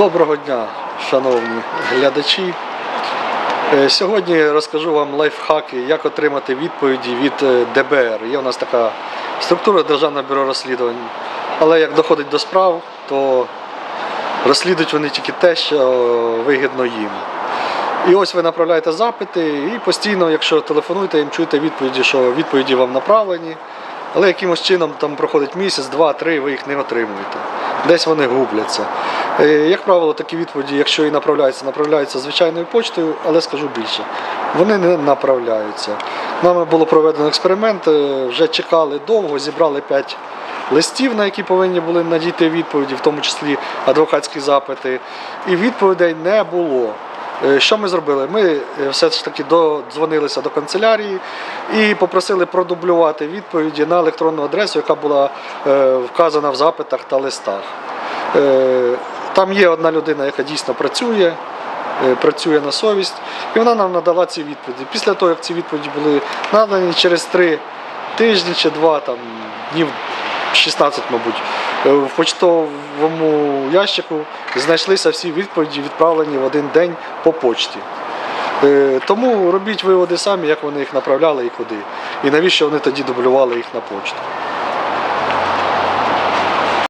Доброго дня, шановні глядачі. Е, Сьогодні розкажу вам лайфхаки, як отримати відповіді від е, ДБР. Є у нас така структура Державне бюро розслідувань. Але як доходить до справ, то розслідують вони тільки те, що вигідно їм. І ось ви направляєте запити, і постійно, якщо телефонуєте, їм чуєте відповіді, що відповіді вам направлені, але якимось чином там проходить місяць, два, три, ви їх не отримуєте. Десь вони губляться. Е, Як правило, такі відповіді, якщо і направляються, направляються звичайною почтою, але скажу більше, вони не направляються. Нами було проведено експеримент, е, вже чекали довго, зібрали 5 листів, на які повинні були надійти відповіді, в тому числі адвокатські запити, і відповідей не було. Е, Що ми зробили? Ми е, все ж таки додзвонилися до канцелярії і попросили продублювати відповіді на електронну адресу, яка була е, вказана в запитах та листах. Там є одна людина, яка дійсно працює, працює на совість, і вона нам надала ці відповіді. Після того, як ці відповіді були надані, через три тижні чи два, там, днів 16, мабуть, е, в почтовому ящику знайшлися всі відповіді, відправлені в один день по почті. Е, Тому робіть виводи самі, як вони їх направляли і куди. І навіщо вони тоді дублювали їх на почту.